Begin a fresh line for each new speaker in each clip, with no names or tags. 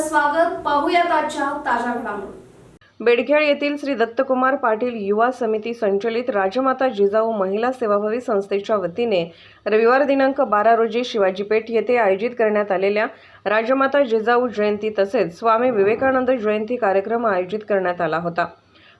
स्वागत पाहूयात आजच्या ताज्या घडामोडी.
बेडघेळ येथील श्री दत्तकुमार पाटील युवा समिती संचलित राजमाता जिजाऊ महिला सेवाभावी संस्थेच्या वतीने रविवार दिनांक बारा रोजी शिवाजीपेठ येथे आयोजित करण्यात आलेल्या राजमाता जिजाऊ जयंती तसेच स्वामी विवेकानंद जयंती कार्यक्रम आयोजित करण्यात आला होता.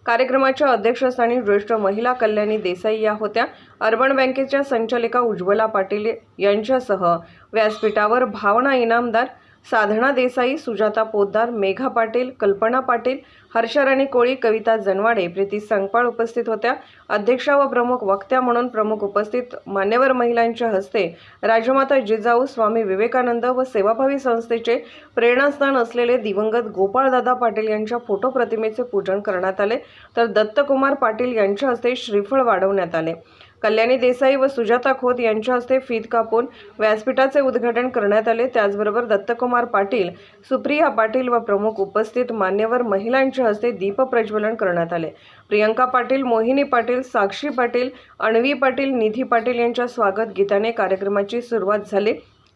कार्यक्रमाच्या अध्यक्षस्थानी ज्येष्ठ महिला कल्याणी देसाई या होत्या. अर्बन बँकेच्या संचालिका उज्ज्वला पाटील यांच्यासह व्यासपीठावर भावना इनामदार साधना देसाई सुजाता पोद्दार मेघा पाटील कल्पना पाटील हर्षराणी कोळी कविता जनवाडे प्रीती संगपाळ उपस्थित होत्या. अध्यक्षा व प्रमुख वक्त्या म्हणून प्रमुख उपस्थित मान्यवर महिलांच्या हस्ते राजमाता जिजाऊ स्वामी विवेकानंद व सेवाभावी संस्थेचे प्रेरणास्थान असलेले दिवंगत गोपाळदादा पाटील यांच्या फोटो प्रतिमेचे पूजन करण्यात आले. तर दत्तकुमार पाटील यांच्या हस्ते श्रीफळ वाढवण्यात आले. कल्याणी देसाई व सुजाता खोत यांच्या हस्ते फीत कापून व्यासपीठाचे उद्घाटन करण्यात आले. त्याचबरोबर दत्तकुमार पाटील सुप्रिया पाटील व प्रमुख उपस्थित मान्यवर महिलांच्या हस्ते दीप प्रज्वलन करण्यात आले. प्रियंका पाटील मोहिनी पाटील साक्षी पाटील अण्वी पाटील निधी पाटील यांच्या स्वागत गीताने कार्यक्रमाची सुरुवात झाली.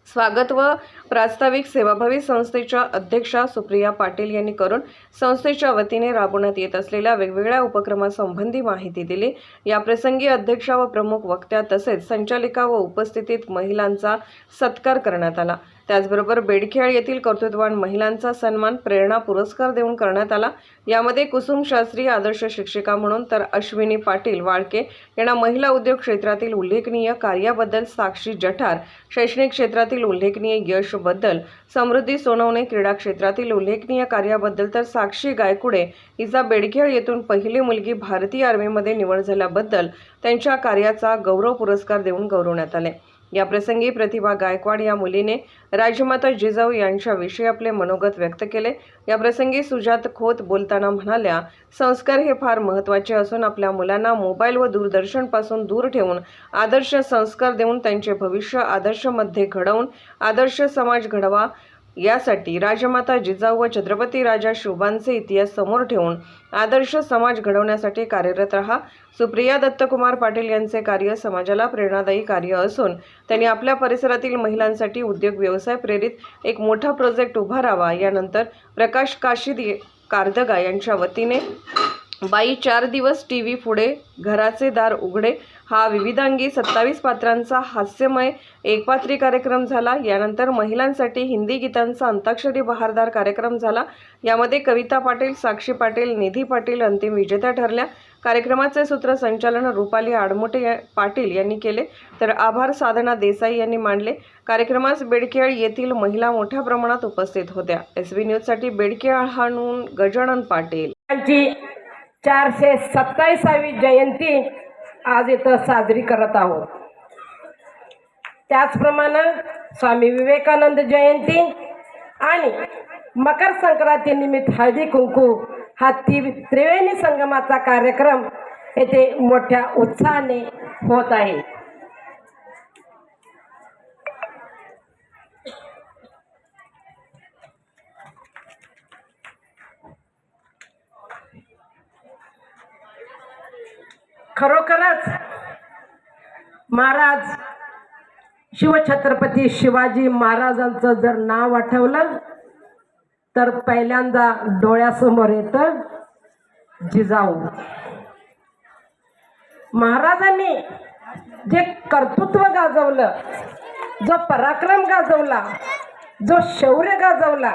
स्वागत व प्रास्ताविक सेवाभावी संस्थेच्या अध्यक्षा सुप्रिया पाटील यांनी करून संस्थेच्या वतीने राबवण्यात येत असलेल्या वेगवेगळ्या उपक्रमासंबंधी माहिती दिली. याप्रसंगी अध्यक्षा व प्रमुख वक्त्या तसेच संचालिका व उपस्थितीत महिलांचा सत्कार करण्यात आला. त्याचबरोबर बेडखेळ येथील कर्तृत्ववान महिलांचा सन्मान प्रेरणा पुरस्कार देऊन करण्यात आला. यामध्ये कुसुम शास्त्री आदर्श शिक्षिका म्हणून तर अश्विनी पाटील वाळके यांना महिला उद्योग क्षेत्रातील उल्लेखनीय कार्याबद्दल साक्षी जठार शैक्षणिक क्षेत्रातील उल्लेखनीय यशबद्दल समृद्धी सोनवणे क्रीडा क्षेत्रातील उल्लेखनीय कार्याबद्दल तर साक्षी गायकुडे हिचा बेडखेळ येथून पहिली मुलगी भारतीय आर्मीमध्ये निवड झाल्याबद्दल त्यांच्या कार्याचा गौरव पुरस्कार देऊन गौरवण्यात आले. याप्रसंगी प्रतिभा गायकवाड या मुलीने राजमाता जिजाऊ यांच्याविषयी आपले मनोगत व्यक्त केले. याप्रसंगी सुजात खोत बोलताना म्हणाल्या संस्कार हे फार महत्त्वाचे असून आपल्या मुलांना मोबाईल व दूरदर्शनपासून दूर ठेवून आदर्श संस्कार देऊन त्यांचे भविष्य आदर्शमध्ये घडवून आदर्श समाज घडवा. यासाठी राजमाता जिजाऊ व छत्रपती राजा शुभांचे इतिहास समोर ठेवून आदर्श समाज घडवण्यासाठी कार्यरत रहा. सुप्रिया दत्तकुमार पाटील यांचे कार्य समाजाला प्रेरणादायी कार्य असून त्यांनी आपल्या परिसरातील महिलांसाठी उद्योग व्यवसाय प्रेरित एक मोठा प्रोजेक्ट उभारावा यानंतर प्रकाश काशीद कार्दगा कारदगा यांच्या वतीने बाई चार दिवस टी व्ही पुढे घराचे दार उघडे. हा विविधांगी सत्तावीस पात्रांचा हास्यमय एकपात्री कार्यक्रम झाला. यानंतर महिलांसाठी हिंदी गीतांचा अंताक्षरी बहारदार कार्यक्रम झाला. यामध्ये कविता पाटील साक्षी पाटील निधी पाटील अंतिम विजेत्या ठरल्या. कार्यक्रमाचे सूत्रसंचालन रुपाली आडमोटे पाटील यांनी केले. तर आभार साधना देसाई यांनी मांडले. कार्यक्रमास बेडकेळ येथील महिला मोठ्या प्रमाणात उपस्थित होत्या. एस बी न्यूजसाठी बेडकेळहाणून गजानन पाटील.
चारशे सत्तावीसावी जयंती आज इथं साजरी करत आहोत. त्याचप्रमाणे स्वामी विवेकानंद जयंती आणि मकर संक्रांतीनिमित्त हळदी कुंकू हा ती त्रिवेणी संगमाचा कार्यक्रम येथे मोठ्या उत्साहाने होत आहे. खरोखरच महाराज शिवछत्रपती शिवाजी महाराजांचं जर नाव आठवलं तर पहिल्यांदा डोळ्यासमोर येतं जिजाऊ. महाराजांनी जे कर्तृत्व गाजवलं जो पराक्रम गाजवला जो शौर्य गाजवला